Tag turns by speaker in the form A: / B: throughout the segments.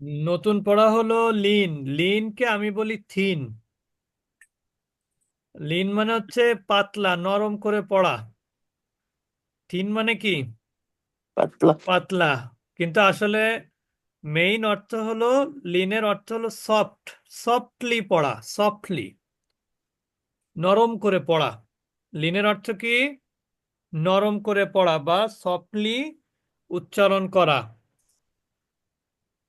A: নতুন পড়া হলো লিন। লিনকে আমি বলি থিন। লিন মানে হচ্ছে পাতলা নরম করে পড়া। থিন মানে কি?
B: পাতলা।
A: পাতলা। কিন্তু আসলে মেইন অর্থ হলো লিনের অর্থ হলো সফট সফটলি পড়া সফটলি নরম করে পড়া। লিনের অর্থ কি? নরম করে পড়া বা সফটলি উচ্চারণ করা।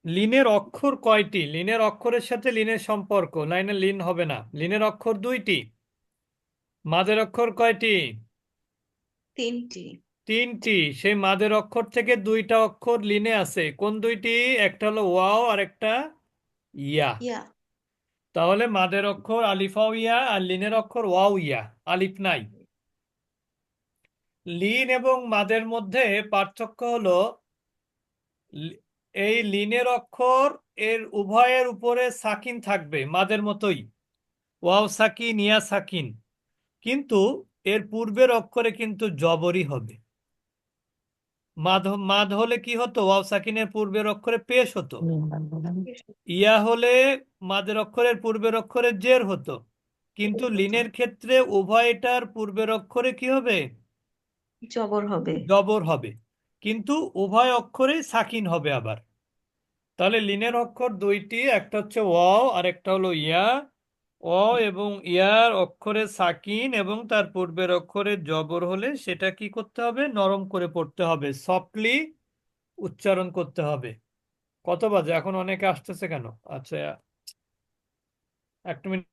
A: লিনের অক্ষর কয়টি? লিনের অক্ষরের সাথে লিনের সম্পর্ক। লাইনে লিন হবে না। লিনের অক্ষর দুইটি। মাদের অক্ষর কয়টি?
C: তিনটি।
A: তিনটি। সেই মাদের অক্ষর থেকে দুইটা অক্ষর লিনে আছে। কোন দুইটি? একটা হলো ওয়াও আর একটা ইয়া। তাহলে মাদের অক্ষর আলিফাও ইয়া আর লিনের অক্ষর ওয়াও ইয়া। আলিফ নাই। লিন এবং মাদের মধ্যে পার্থক্য হলো এই লিনের অক্ষর এর উভয়ের উপরে সাকিন থাকবে মাদের মতোই। ওয়াও সাকিন ইয়া সাকিন। কিন্তু এর পূর্বের অক্ষরে কিন্তু জবরই হবে। মাদ মাদ হলে কি হতো? ওয়াও সাকিনের পূর্বের অক্ষরে পেশ হতো। ইয়া হলে মাদের অক্ষরের পূর্বের অক্ষরে জের হতো। কিন্তু লিনের ক্ষেত্রে উভয়টার পূর্বের অক্ষরে কি হবে?
C: জবর হবে।
A: জবর হবে। কিন্তু উভয় অক্ষরেই সাকিন হবে আবার। তাহলে লিনের অক্ষর দুইটি, একটা হচ্ছে ওয়াও আর একটা হলো ইয়া। অ এবং ইয়ার অক্ষরে সাকিন এবং তার পূর্বের অক্ষরে জবর হলে সেটা কি করতে হবে? নরম করে পড়তে হবে। সফটলি উচ্চারণ করতে হবে। কত বাজে? এখন অনেকে আসতেছে কেন? আচ্ছা একটা মিনিট।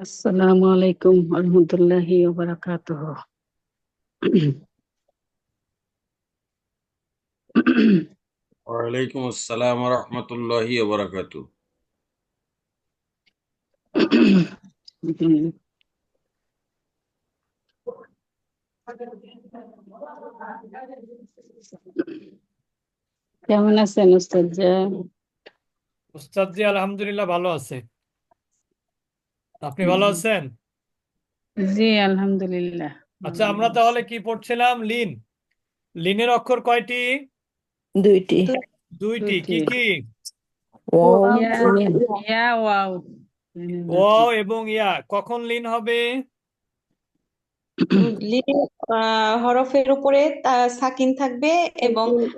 B: আসসালামু আলাইকুম রহমতুল্লাহি ওবারাকাতুহ।
D: ওয়ালাইকুম আসসালাম রহমতুল্লাহি ওবরাকাতু
B: কেমন আছেন উস্তাদ
A: উস্তাদ জি আলহামদুলিল্লাহ ভালো আছে। আপনি ভালো আছেন?
B: জি আলহামদুলিল্লাহ।
A: আচ্ছা আমরা তাহলে কি পড়ছিলাম? লিন। লিনের অক্ষর কয়টি?
E: দুইটি।
A: দুইটি। কি কি?
B: ইয়া ওয়াও।
A: এবং ইয়া। কখন লিন হবে?
C: লিন আহ, হরফের উপরে সাকিন থাকবে এবং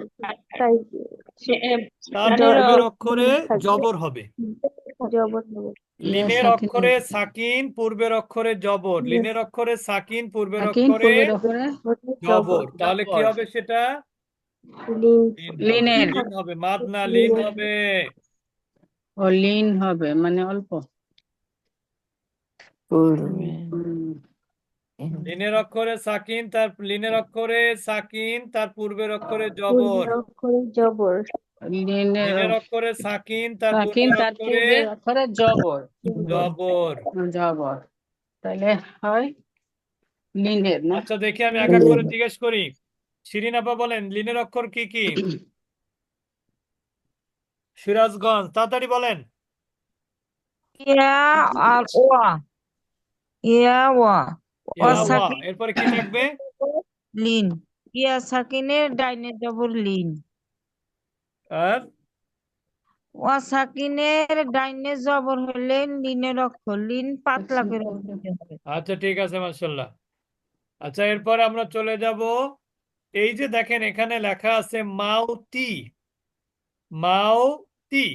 C: সে-
A: তার
C: মানে
A: পূর্বের
C: র-
A: অক্ষরে জবর হবে লিনের অক্ষরে সাকিন পূর্বের অক্ষরে জবর। লিনের অক্ষরে সাকিন পূর্বের
B: সাকিন
A: অক্ষরে
B: পূর্বের অক্ষরে
A: জবর। তাহলে কি হবে সেটা?
B: লিনের।
A: লিন হবে মাদ না লিন হবে।
B: ও লিন হবে মানে অল্প।
A: লিনের অক্ষরে সাকিন তার লিনের অক্ষরে সাকিন তার পূর্বের অক্ষরে জবর।
E: জবর।
B: লিনের
A: অক্ষরে সাকিন তার
B: সাকিন তার
A: অক্ষরে
B: পূর্বের অক্ষরে জবর।
A: জবর।
B: জবর। তাহলে হয় লিনের না?
A: আচ্ছা দেখি আমি এক এক করে জিজ্ঞেস করি। শিরিন আপা বলেন লিনের অক্ষর কি কি? সিরাজগঞ্জ তাড়াতাড়ি বলেন।
F: ইয়া আর ওয়া। ইয়া।
A: এরপরে কি থাকবে?
F: লিন। ইয়া সাকিনের ডাইনে জবর লিন।
A: আর?
F: ওয়া সাকিনের ডাইনে জবর হলে লিনের অক্ষর লিন পাতলা করে হবে।
A: আচ্ছা ঠিক আছে মাশাল্লাহ আচ্ছা এরপরে আমরা চলে যাব। এই যে দেখেন এখানে লেখা আছে মাউতি। মাউতি।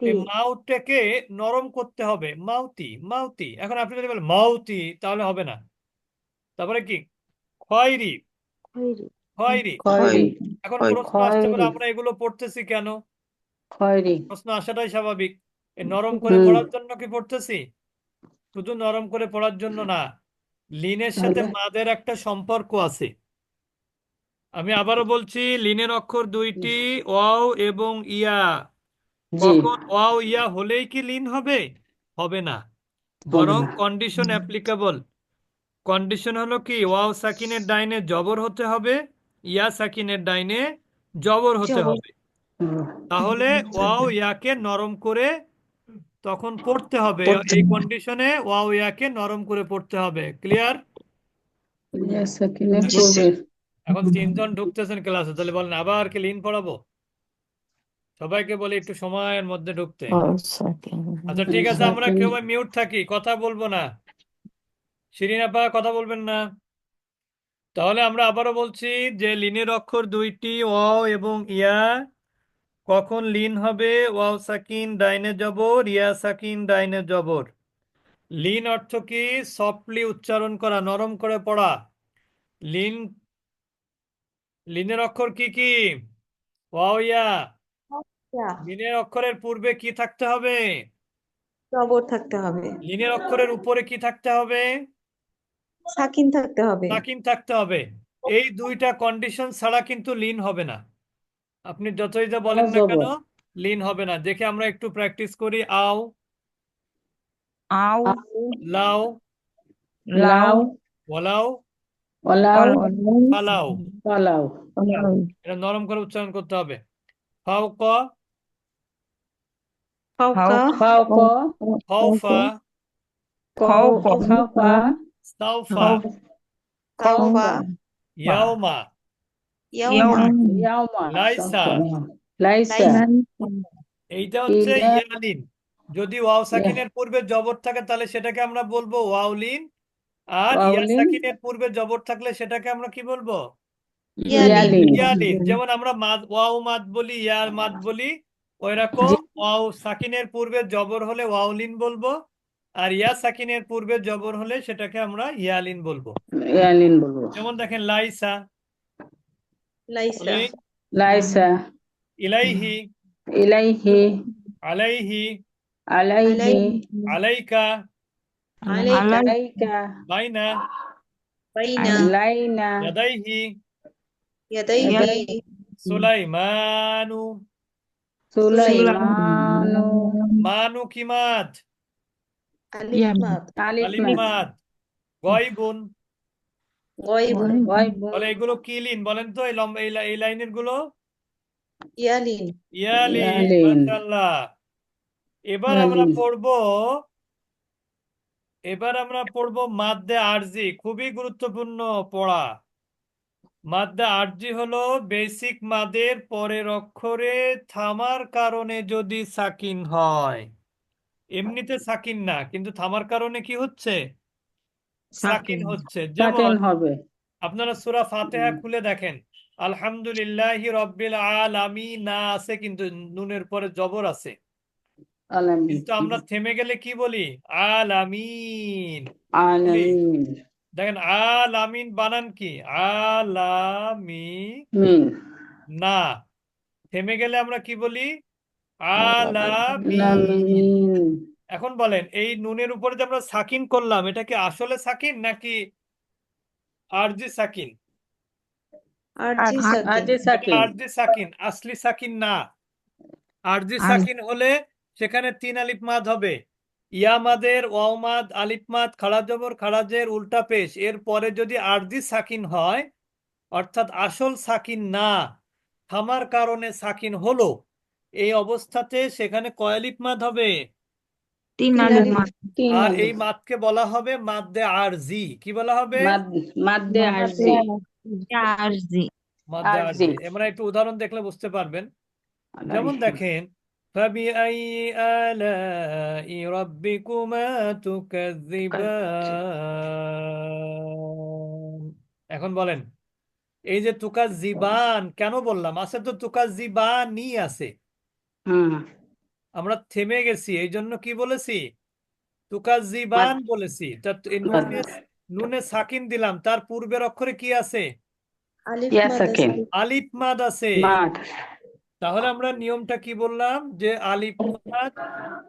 A: এই মাউটাকে নরম করতে হবে। মাউতি মাউতি। এখন আপনি যদি বলেন মাউতি তাহলে হবে না। তারপরে কি? খয়রি। খয়রি।
B: খয়রি।
A: এখন প্রশ্ন পারে
B: খয়রি।
A: আমরা এগুলো পড়তেছি কেন?
B: খয়রি।
A: প্রশ্ন আসাটাই স্বাভাবিক। এই নরম করে
B: হুম।
A: পড়ার জন্য কি পড়তেছি? শুধু নরম করে পড়ার জন্য না লিনের সাথে
B: তাহলে?
A: মাদের একটা সম্পর্ক আছে। আমি আবারও বলছি লিনের অক্ষর দুইটি ওয়াও এবং ইয়া।
B: জি।
A: কখন ওয়াও ইয়া হলেই কি লিন হবে? হবে না। বরং কন্ডিশন অ্যাপ্লিকেবল কন্ডিশন হলো কি ওয়াও সাকিনের ডাইনে জবর হতে হবে ইয়া সাকিনের ডাইনে জবর হতে হবে। তাহলে ওয়াও ইয়াকে নরম করে তখন পড়তে হবে। এই কন্ডিশনে ওয়াও ইয়াকে নরম করে পড়তে হবে। ক্লিয়ার? এখন তিনজন ঢুকতেছেন ক্লাসে তাহলে বলেন আবার কি লিন পড়াবো? সবাইকে বলি একটু সময়ের মধ্যে ঢুকতে। আচ্ছা ঠিক আছে আমরা কেউ মিউট থাকি কথা বলব না। শিরিন আপা কথা বলবেন না। তাহলে আমরা আবারও বলছি যে লিনের অক্ষর দুইটি ওয়াও এবং ইয়া। কখন লিন হবে? ওয়াও সাকিন ডাইনে জবর ইয়া সাকিন ডাইনে জবর। লিন অর্থ কি? সফটলি উচ্চারণ করা নরম করে পড়া। লিন লিনের অক্ষর কি কি? ওয়াও ইয়া।
C: ইয়া,
A: লিনের অক্ষরের পূর্বে কি থাকতে হবে?
C: জবর থাকতে হবে।
A: লিনের অক্ষরের উপরে কি থাকতে হবে?
C: সাকিন থাকতে হবে।
A: সাকিন থাকতে হবে। এই দুইটা কন্ডিশন ছাড়া কিন্তু লিন হবে না। আপনি যতই যা বলেন না কেন লিন হবে না। দেখে আমরা একটু প্র্যাকটিস করি। আও।
F: আউ
A: লাও।
B: ওলাউ
A: ফালাও
B: পালাউ
A: এটা নরম করে উচ্চারণ করতে হবে। ফাওক
C: ফাওকা
B: ফাওক
A: খাওফা
B: খাওফা খাওফা
A: সাউফা
C: কাউফা
A: ইয়াউমা
C: ইয়াউমা
B: ইয়াউমা
A: লাইসা।
B: লাইসা
A: এইটা হচ্ছে ইয়ালিন। যদি ওয়াও সাকিনের পূর্বে জবর থাকে তাহলে সেটাকে আমরা বলব ওয়াউলিন আর ইয়া
B: ওয়াউলিন।
A: সাকিনের পূর্বে জবর থাকলে সেটাকে আমরা কি বলব?
B: ইয়ালিন।
A: ইয়ালিন। যেমন আমরা মাদ ওয়াও মাদ বলি ইয়ার মাদ বলি ওইরকম ওয়াও সাকিনের পূর্বে জবর হলে ওয়াউলিন বলব। আর ইয়া সাকিনের পূর্বে জবর হলে সেটাকে আমরা ইয়ালিন বলব।
B: ইয়ালিন বলব।
A: যেমন দেখেন লাইসা।
C: লাইসা।
B: লাইসা।
A: ইলাইহি।
B: ইলাইহি।
A: আলাইহি।
B: আলাইহি।
A: আলাইকা।
C: আলাইকা।
A: বাইনা
C: বাইনা
B: লাইনা
A: ইয়াদাইহি।
C: ইয়াদাইহি।
A: সুলাইমানু।
B: সুলাইমানু।
A: মানু কি মাদ
C: আলিফ মাদ
B: আলিফ
A: আলিফ
B: মাদ
A: মাদ গয়বুন
C: গয়বুন
B: গয়বুন
A: বলে এগুলো কি লিন বলেন তো এই লম্বা এই লাইনেরগুলো?
C: ইয়ালিন।
A: ইয়ালিন
B: ইয়ালিন।
A: মাশাআল্লাহ। এবার আমরা
B: ইয়ালিন।
A: পড়ব এবার আমরা পড়ব মাদ্দে আরজি খুবই গুরুত্বপূর্ণ পড়া। মাদ্দে আরজি হলো বেসিক মাদের পরের অক্ষরে থামার কারণে যদি সাকিন হয়। এমনিতে সাকিন না কিন্তু থামার কারণে কি হচ্ছে? সাকিন হচ্ছে। যেমন
B: হবে।
A: আপনারা সূরা ফাতিহা খুলে দেখেন আলহামদুলিল্লাহি রব্বিল আলামিন না আছে কিন্তু নুনের পরে জবর আছে। কিন্তু আমরা থেমে গেলে কি বলি? আলামিন।
B: আলামিন।
A: দেখেন আলামিন বানান কি? আলামিন
B: মিন
A: না। থেমে গেলে আমরা কি বলি? আলামিন। এখন বলেন এই নুনের উপরে যে আমরা সাকিন করলাম এটা কি আসলে সাকিন নাকি আরজি সাকিন?
C: আরজি সাকিন।
A: আরজি সাকিন। আসলি সাকিন না। আরজি সাকিন হলে সেখানে তিন আলিফ মাদ হবে। ইয়া মাদের ওয়াও মাদ আলিফ মাদ খাড়া জবর খাড়াজের উল্টা পেশ। এর পরে যদি আরজি সাকিন হয় অর্থাৎ আসল সাকিন না থামার কারণে সাকিন হলো। এই অবস্থাতে সেখানে কয় আলিফ মাদ হবে
F: তিন
C: তিন
F: আলিফ
C: আলিফ।
F: মাদ
B: তিন
A: আর
B: আলিফ।
A: এই মাদকে বলা হবে মাদ্দে আরজি কি বলা হবে
B: মাদ- মাদ্দে আরজি
F: আরজি
A: মাদ্দে
B: আরজি।
A: আরজি আমরা একটু উদাহরণ দেখলে বুঝতে পারবেন যেমন দেখেন فبأي آلاء ربكما تكذبان এখন বলেন এই যে তুকাজ্জিবান কেন বললাম আছে তো তুকাজ্জিবানি আছে
B: হুম।
A: আমরা থেমে গেছি এই জন্য কি বলেছি? তুকাজ্জিবান বলেছি। তা এই নুনে নুনে সাকিন দিলাম তার পূর্বের অক্ষরে কি আছে?
C: আলিফ
B: ইয়া
C: মাদ
B: সাকিন।
C: আছে।
A: আলিফ মাদ আছে।
B: মাদ।
A: তাহলে আমরা নিয়মটা কি বললাম? যে আলিফ মাদ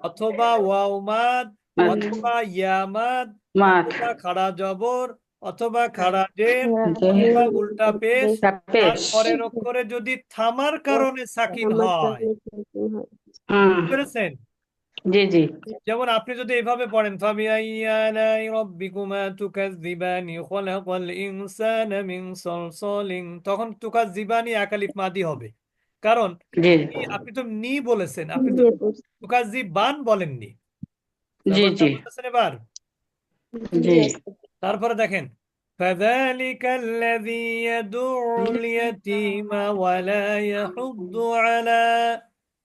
A: অথবা ওয়াও মাদ
B: মাদ।
A: অথবা ইয়া মাদ
B: মাদ।
A: অথবা খাড়া জবর অথবা খাড়া জের
B: জের।
A: অথবা উল্টা পেশ। পরের অক্ষরে যদি থামার কারণে সাকিন হয়। পেরেছেন?
B: জি জি।
A: যেমন আপনি যদি এভাবে পড়েন ফাবিআই আলাই রাব্বিকুমা তুকাজ্জিবানি খলাকাল ইনসানা মিন সলসলিন তখন তুকাজ্জিবানি এক আলিফ মাদি হবে। কারণ আপনি তো নি বলেছেন আপনি তো তুকাজ্জিবান বলেননি।
B: জি জি।
A: এবার?
B: জি।
A: তারপরে দেখেন فذلك الذي يدع اليتيم ولا يحض على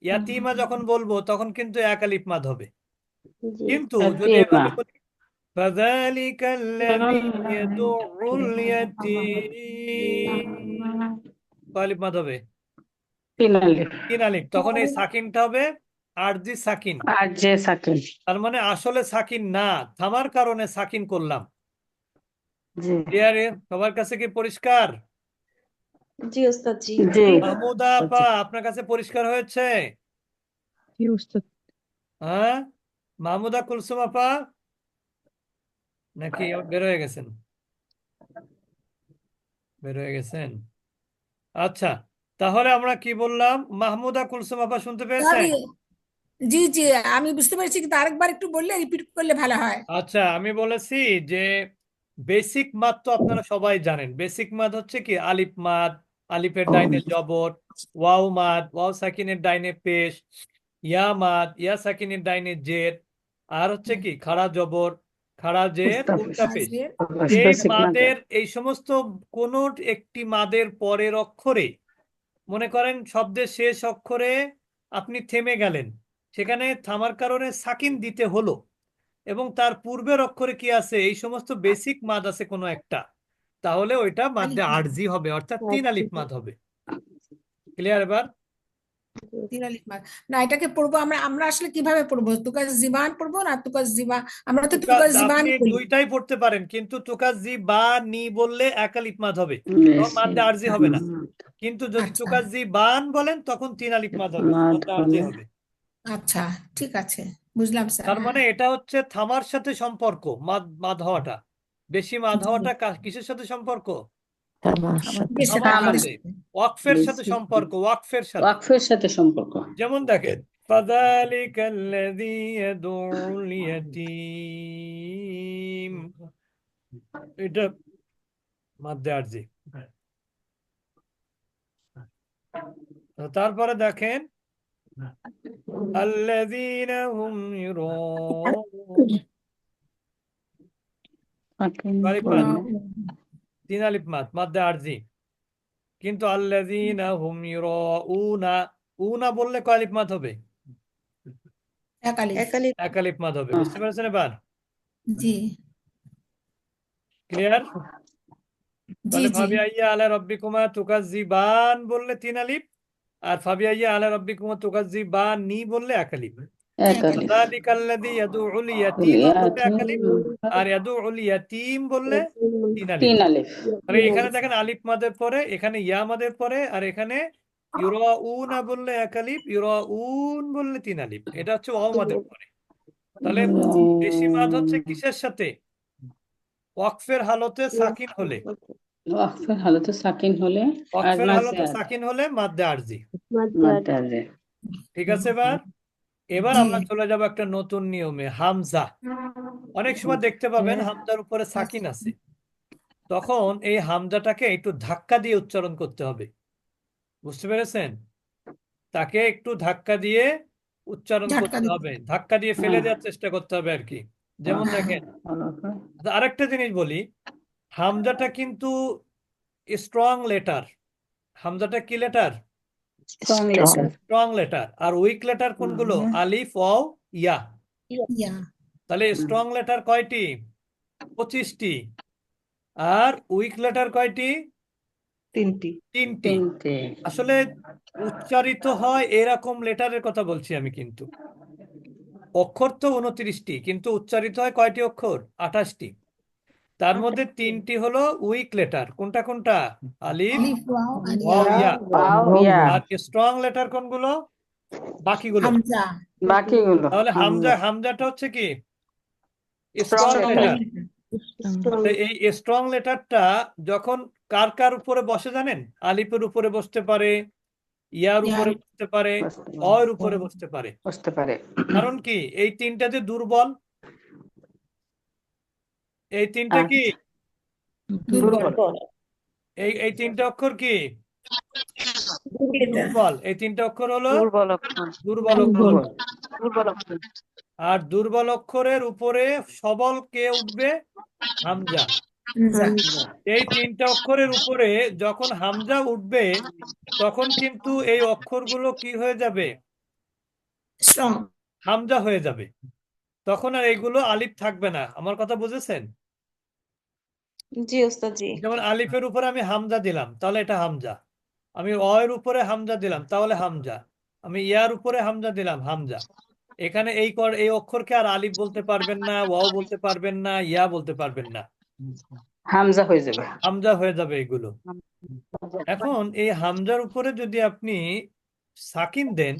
A: ইয়াতিমা যখন বলবো তখন কিন্তু এক আলিফ মাদ হবে
E: জি
A: কিন্তু যদি
B: ইয়াতিমা।
A: এভাবে বলি فذلك الذي يدع اليتيم কয় আলিফ মাদ হবে
B: তিন আলিফ
A: তিন আলিফ তখন এই সাকিনটা হবে আরজি সাকিন
B: আর যে সাকিন
A: তার মানে আসলে সাকিন না থামার কারণে সাকিন করলাম
B: জি।
A: ক্লিয়ার? সবার কাছে কি পরিষ্কার?
C: জি ওস্তাদ জি।
B: জি।
A: মাহমুদা আপা আপনার কাছে পরিষ্কার হয়েছে? হ্যাঁ? মাহমুদা কুলসুম আপা? নাকি বের হয়ে গেছেন? বের হয়ে গেছেন? আচ্ছা তাহলে আমরা কি বললাম? মাহমুদা কুলসুম আপা শুনতে পেয়েছেন?
G: জি জি আমি বুঝতে পেরেছি কিন্তু আরেকবার একটু বললে রিপিট করলে ভালো হয়।
A: আচ্ছা আমি বলেছি যে বেসিক মাদ তো আপনারা সবাই জানেন। বেসিক মাদ হচ্ছে কি? আলিফ মাদ আলিফের ডাইনে জবর ওয়াও মাদ ওয়াও সাকিনের ডাইনে পেশ ইয়া মাদ ইয়া সাকিনের ডাইনে জের আর হচ্ছে কি? খাড়া জবর খাড়া জের
B: উল্টা
G: পেশ।
A: এই মাদের এই সমস্ত কোন একটি মাদের পরের অক্ষরে মনে করেন শব্দের শেষ অক্ষরে আপনি থেমে গেলেন সেখানে থামার কারণে সাকিন দিতে হলো। এবং তার পূর্বের অক্ষরে কি আছে? এই সমস্ত বেসিক মাদ আছে কোনো একটা। তাহলে ওইটা মাদ্দে আরজি হবে অর্থাৎ তিন আলিফ মাদ হবে। ক্লিয়ার এবার?
G: তিন আলিফ মাদ। না এটাকে পড়ব আমরা আমরা আসলে কীভাবে পড়ব? তুকাজ জিবান পড়ব না তুকাজ জিবা? আমরা তো তুকাজ জিবান পড়ি।
A: দুইটাই পড়তে পারেন কিন্তু তুকাজি বা নি বললে এক আলিফ মাদ হবে। মাদ্দে আরজি হবে না। কিন্তু যদি
G: আচ্ছা।
A: তুকাজি বান বলেন তখন তিন আলিফ মাদ হবে
B: মাদ
A: মাদ্দে আরজি হবে।
G: আচ্ছা ঠিক আছে। বুঝলাম স্যার
A: তার মানে এটা হচ্ছে থামার সাথে সম্পর্ক মাদ মাদ হওয়াটা বেশি মাদ
G: জি।
A: হওয়াটা কা- কিসের সাথে সম্পর্ক
E: তামার সাথে
G: বেশ, সেটা
A: থামার
G: আমাদের
A: সাথে
G: সাথে।
A: ওয়াকফের সাথে
B: বেশি।
A: সম্পর্ক ওয়াকফের সাথে
B: ওয়াকফের সাথে সম্পর্ক
A: যেমন দেখেন فذلك الذي يدعو اليتيم এটা মাদ্দে আরজি তো তারপরে দেখেন الذين هم يراءون
B: সাকিন
A: আলিফ
B: বললে
A: মাদ। তিন আলিফ মাদ মাদ্দে আরজি কিন্তু আল্লাযীনা হুম ইউরাউনা উনা বললে কয় আলিফ মাদ হবে
G: এক আলিফ
C: এক আলিফ
A: এক আলিফ মাদ হবে বুঝতে পেরেছেন এবার
G: জি
A: ক্লিয়ার
G: জি
A: তাহলে
G: জি
A: ফাবিআইয়া আলা রাব্বিকুমা তুকাজ্জিবান বললে তিন আলিফ আর ফাবিআইয়া আলা রাব্বিকুমা ফাযালিকাল্লাযী ইয়াদুউল ইয়াতীমা বললে আর ইয়াদুউল ইয়াতীম বললে তিন আলিফ।
B: তিন
A: এখানে দেখেন আলিফ মাদের পরে এখানে ইয়া মাদের পরে আর এখানে ইউরাউনা বললে এক আলিফ ইউরাউন বললে তিন আলিফ। এটা হচ্ছে ওয়াও মাদের পরে। তাহলে বেশি মাদ হচ্ছে কিসের সাথে? ওয়াকফের হালতে সাকিন হলে।
B: ওয়াকফের হালতে সাকিন হলে আর
A: ওয়াকফের হালতে সাকিন হলে মাদ্দে আরজি
E: মাদ্দে
B: মাদ্দে আরজি।
A: ঠিক আছে এবার? এবার আমরা চলে যাব একটা নতুন নিয়মে হামজা। অনেক সময় দেখতে পাবেন হামজার উপরে সাকিন আছে। তখন এই হামজাটাকে একটু ধাক্কা দিয়ে উচ্চারণ করতে হবে। বুঝতে পেরেছেন? তাকে একটু ধাক্কা দিয়ে উচ্চারণ করতে হবে। ধাক্কা দিয়ে ফেলে। দেওয়ার চেষ্টা করতে হবে আর কি। যেমন। দেখেন আরেকটা জিনিস বলি। হামজাটা কিন্তু স্ট্রং লেটার হামজাটা কি লেটার. স্ট্রং লেটার আর উইক লেটার কোনগুলো। আলিফ ইয়া
G: ইয়া
A: তাহলে স্ট্রং লেটার কয়টি? পঁচিশটি। আর উইক লেটার কয়টি?
C: তিনটি।
A: তিনটি। আসলে উচ্চারিত হয় এরকম লেটারের কথা বলছি আমি কিন্তু। অক্ষর তো উনত্রিশটি কিন্তু উচ্চারিত হয় কয়টি অক্ষর? আঠাশটি। তার মধ্যে তিনটি হলো উইক লেটার কোনটা কোনটা? আলিফ
G: ওয়াও আর ইয়া
A: স্ট্রং লেটার কোনগুলো? বাকিগুলো।
B: বাকিগুলো।
A: তাহলে হামজা হামজাটা হচ্ছে কি? স্ট্রং লেটার এই স্ট্রং লেটারটা যখন কার কার উপরে বসে জানেন? আলিফের উপরে বসতে পারে ইয়ার উপরে বসতে পারে অর উপরে বসতে পারে।
B: বুঝতে পারে।
A: কারণ কি? এই তিনটা যে দুর্বল এই তিনটা কি?
G: দুর্বল।
A: এই এই তিনটা অক্ষর কি? দুর্বল। এই তিনটা অক্ষর হলো?
E: দুর্বল অক্ষর।
A: দুর্বল অক্ষর।
B: দুর্বল
E: অক্ষর।
A: আর দুর্বল অক্ষরের উপরে সবল কে উঠবে? হামজা।
G: হামজা।
A: এই তিনটা অক্ষরের উপরে যখন হামজা উঠবে তখন কিন্তু এই অক্ষরগুলো কি হয়ে যাবে? হামজা হয়ে যাবে। তখন আর এইগুলো আলিফ থাকবে না। আমার কথা বুঝেছেন?
C: জি ওস্তাদ জি।
A: যেমন আলিফের উপরে আমি হামজা দিলাম তাহলে এটা হামজা। আমি অ এর উপরে হামজা দিলাম তাহলে হামজা। আমি ইয়ার উপরে হামজা দিলাম হামজা। এখানে এই কর এই অক্ষরকে আর আলিফ বলতে পারবেন না ওয়াও বলতে পারবেন না ইয়া বলতে পারবেন না।
B: হামজা হয়ে যাবে।
A: হামজা হয়ে যাবে এগুলো। এখন এই হামজার উপরে যদি আপনি সাকিন দেন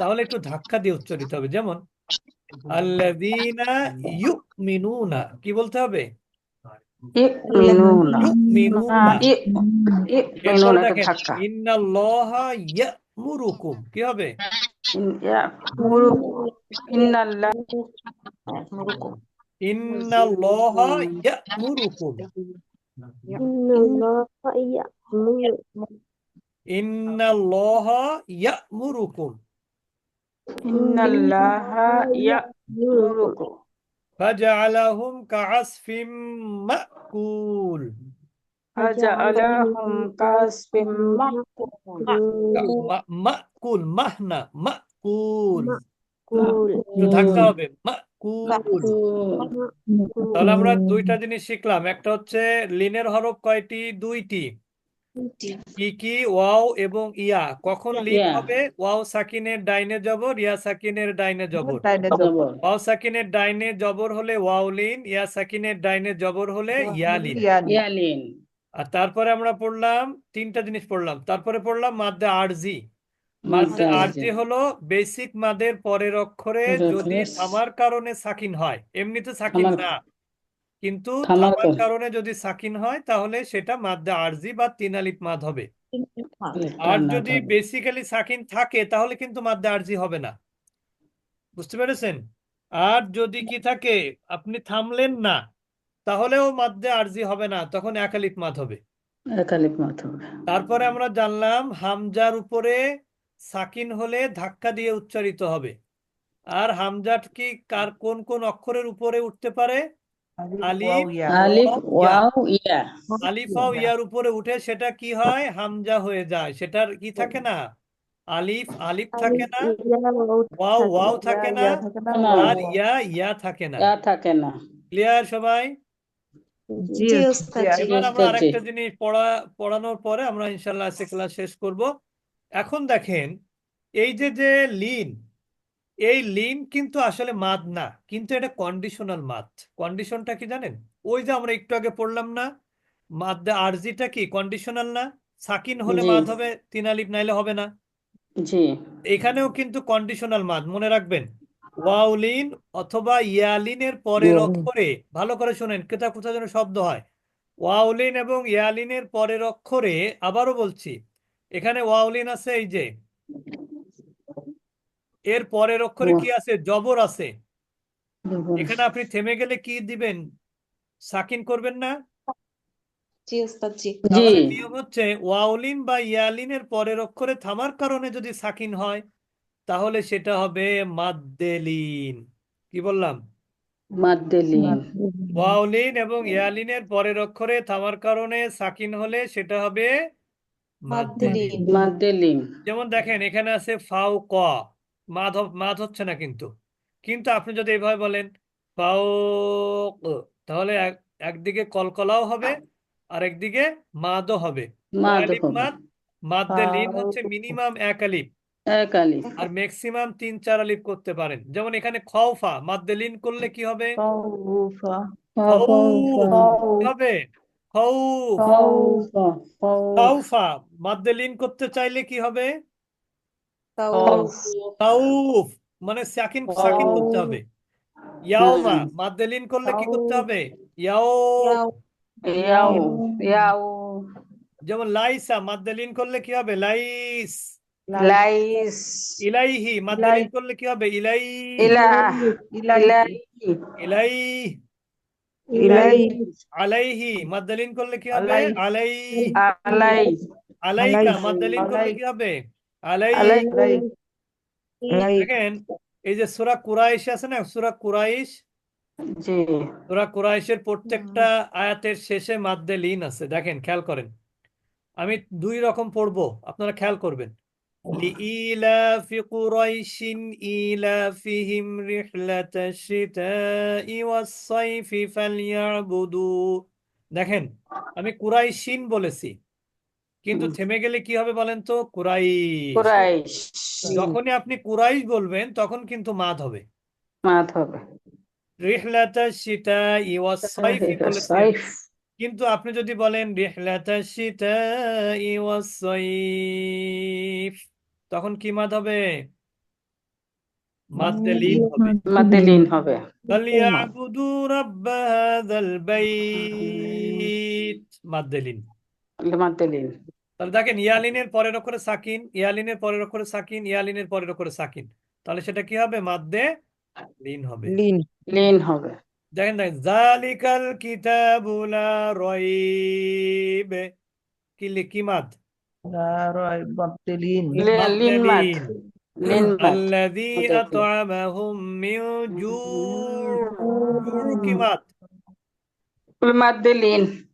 A: তাহলে একটু ধাক্কা দিয়ে উচ্চারিত হবে। যেমন আল্লাযীনা ইউমিনুনা কি বলতে হবে? এরপরে
B: ইউমিনুনা একটা ধাক্কা
A: ইন্নাল্লাহা ইয়ামুরুকুম কি হবে?
B: ইন- ইয়া মুরুকু ইন্নাল্লাহ
A: ইন্নাল্লাহা ইয়ামুরুকুম ইন্নাল্লাহা ইয়ামুরুকুম।
B: ইন্নাল্লাহা
A: হবে। মাকুল তাহলে আমরা দুইটা জিনিস শিখলাম। একটা হচ্ছে লিনের হরফ কয়টি? দুইটি। কি কি ওয়াও এবং ইয়া। কখন লিন হবে? ওয়াও সাকিনের ডাইনে জবর ইয়া সাকিনের ডাইনে জবর। ওয়াও সাকিনের ডাইনে জবর হলে ওয়াও লিন ইয়া সাকিনের ডাইনে জবর হলে ইয়া লিন।
B: ইয়ালিন
A: আর তারপরে আমরা পড়লাম তিনটা জিনিস পড়লাম। তারপরে পড়লাম মাদ্দে আরজি। মাদ্দে
B: মাদ্দে
A: আরজি হলো বেসিক মাদের পরের অক্ষরে যদি থামার কারণে সাকিন হয় এমনিতে সাকিন না। কিন্তু
B: থামার কারণে।
A: যদি সাকিন হয় তাহলে সেটা মাদ্দে আরজি বা তিন আলিফ মাদ হবে। আর যদি বেসিক্যালি সাকিন থাকে তাহলে কিন্তু মাদ্দে আরজি হবে না। বুঝতে পেরেছেন? আর যদি কি থাকে আপনি থামলেন না তাহলেও মাদ্দে আরজি হবে না তখন এক আলিফ মাদ হবে।
B: একালিপ মাত হবে।
A: তারপরে আমরা জানলাম হামজার উপরে সাকিন হলে ধাক্কা দিয়ে উচ্চারিত হবে। আর হামজাট কি কার কোন কোন অক্ষরের উপরে উঠতে পারে? আলিফ
B: আলিফ ওয়াও ইয়া।
A: আলিফ ও ইয়ার উপরে উঠে সেটা কি হয়? হামজা হয়ে যায়। সেটার কি থাকে না? আলিফ আলিফ থাকে না? ওয়াও ওয়াও থাকে না?
B: না।
A: আর ইয়া ইয়া থাকে না।
B: ইয়া থাকে না।
A: ক্লিয়ার সবাই?
C: জি
A: এবার আমরা আরেকটা জিনিস পড়া পড়ানোর পরে আমরা ইনশাল্লাহ আজকে ক্লাস শেষ করব। এখন দেখেন এই যে যে লিন এই লিন কিন্তু আসলে মাদ না কিন্তু এটা কন্ডিশনাল মাদ। কন্ডিশনটা কি জানেন? ওই যে আমরা একটু আগে পড়লাম না মাদ্দে আরজিটা কি কন্ডিশনাল না? সাকিন হলে মাদ হবে তিন আলিফ নাইলে হবে না।
B: জি।
A: এখানেও কিন্তু কন্ডিশনাল মাদ মনে রাখবেন। ওয়াউলিন অথবা ইয়ালিনের পরের। অক্ষরে ভালো করে শোনেন কোথা কোথা যেন শব্দ হয়। ওয়াউলিন এবং ইয়ালিনের পরের অক্ষরে আবারও বলছি এখানে ওয়াউলিন আছে এই যে এর পরের অক্ষরে কি আছে? জবর আছে। এখানে আপনি থেমে গেলে কি দিবেন? সাকিন করবেন না? নিয়ম হচ্ছে ওয়াউলিন বা ইয়ালিনের পরের অক্ষরে থামার কারণে যদি সাকিন হয় তাহলে সেটা হবে মাদ্দেলিন। কি বললাম?
B: মাদ্দেলিন।
A: ওয়াউলিন এবং ইয়ালিনের পরের অক্ষরে থামার কারণে সাকিন হলে সেটা হবে মাদ্দেলিন।
C: মাদ্দেলিন।
B: মাদ্দেলিন।
A: যেমন দেখেন এখানে আছে ফাউ ক হ- মাদ হচ্ছে না কিন্তু। কিন্তু আপনি যদি এইভাবে বলেন ফাউ তাহলে এক একদিকে কলকলাও হবে আর একদিকে মাদও হবে।
B: মাদ
A: আলিফ মাদ মাদ্দে লিন হচ্ছে মিনিমাম এক আলিফ।
B: এক আলিফ।
A: আর ম্যাক্সিমাম তিন চার আলিফ করতে পারেন। যেমন এখানে খওফা মাদ্দে লিন করলে কি হবে?
B: খাউফ
A: কি হবে? খৌফ মাদ্দে লিন করতে চাইলে কি হবে?
C: তাওফ
A: খাউফ মানে সাকিন সাকিন করতে হবে। ইয়াওমা মাদ্দে করলে কি করতে হবে? ইয়াও।
B: ইয়াও। ইয়াও
A: যেমন লাইসা মাদ্দে করলে কি হবে? লাইস।
B: লাইস।
A: ইলাইহি মাদ্দে করলে কি হবে? ইলাই
B: ইলাহ
A: ইলাই
B: ইলাই
A: আলাইহি মাদ্দে করলে কি হবে? আলাই
B: আলাই
A: আলাইকা মাদ্দে করলে কি হবে? দেখেন এই যে সূরা কুরাইশ আছে না সূরা কুরাইশ
B: জি
A: সূরা কুরাইশের প্রত্যেকটা আয়াতের শেষে মাদ্দে লিন আছে দেখেন খেয়াল করেন আমি দুই রকম পড়বো আপনারা খেয়াল করবেন لإيلاف قريش إيلافهم رحلة الشتاء والصيف فليعبدوا দেখেন আমি কুরাইশিন বলেছি কিন্তু থেমে গেলে কি হবে বলেন তো? কুরাইশ। যখনই আপনি কুরাইশ বলবেন তখন কিন্তু মাদ হবে।
B: মাদ হবে।
A: রিহলাতা শীতা
B: ইওয়া
A: কিন্তু আপনি যদি বলেন রিহলাতা শীতা ইওয়া সাইফ তখন কি মাদ হবে? মাদ্দালিন হবে।
B: মাদ্দালিন হবে।
A: ফালিয়াবুদু রাব্ব হাযাল বাইত।
B: লিমাতেলিন
A: তাহলে দেখেন ইয়ালিনের পরের অক্ষরে সাকিন ইয়ালিনের পরের অক্ষরে সাকিন ইয়ালিনের পরের অক্ষরে সাকিন। তাহলে সেটা কি হবে? মাদ্দে লিন হবে।
F: লিন
B: লিন হবে।
A: দেখেন দেখেন জালিকাল কিতাবুলা রয়িবে। কি কি মাদ?
B: লিন। লিন।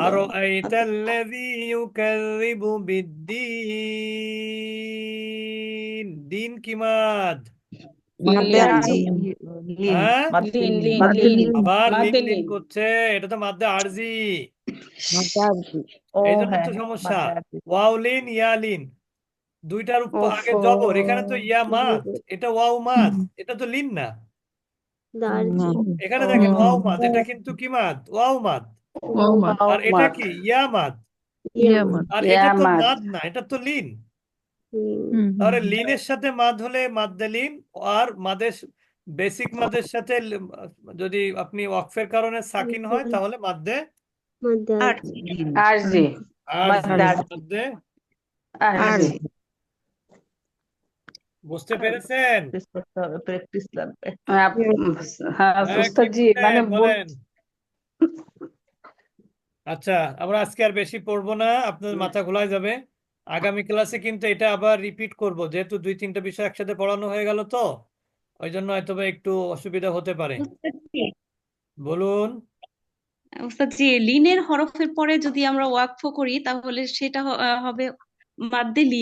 A: أرأيت الذي يكذب بالدين দিন কি মাদ
F: মাদ্দে আরজি
A: হ্যাঁ
H: লিন লিন লিন
A: আবার লিন
H: মাদ্দে
A: লিন
H: লিন
A: করছে এটা তো মাদ্দে আরজি
F: মাদ্দে আরজি
A: এই জন্য তো সমস্যা ওয়াও লিন ইয়া লিন দুইটার উপর আগে
B: ওহো।
A: জবর এখানে তো ইয়া মাদ এটা ওয়াও মাদ এটা তো লিন না
E: দার্জি
A: এখানে দেখেন ওয়াও মাদ এটা কিন্তু কি মাদ ওয়াও মাদ আর এটা কি? ইয়া মাদ
E: ইয়ামান
A: আর এটা তো
B: মাদ।
A: মাদ না এটা তো লিন। তাহলে লিনের সাথে মাদ হলে মাদ্দে লিন আর মাদের বেসিক মাদের সাথে যদি আপনি ওয়াকফের কারণে সাকিন হয় তাহলে মাদ্দে
E: আরজি।
B: মাদ্দে আরজি।
A: বুঝতে পেরেছেন?
B: হ্যাঁ হ্যাঁ
A: হ্যাঁ,
B: জি মানে
A: বলেন? আচ্ছা আমরা আজকে আর বেশি পড়ব না আপনার মাথা ঘোলায় যাবে। আগামী ক্লাসে কিন্তু এটা আবার রিপিট করব যেহেতু দুই তিনটা বিষয় একসাথে পড়ানো হয়ে গেল তো ওই জন্য হয়তো বা একটু অসুবিধা হতে পারে। বলুন।
C: ওস্তাদ জি লিনের হরফের পরে যদি আমরা ওয়াকফ করি তাহলে সেটা হবে মাদ্দে লিন।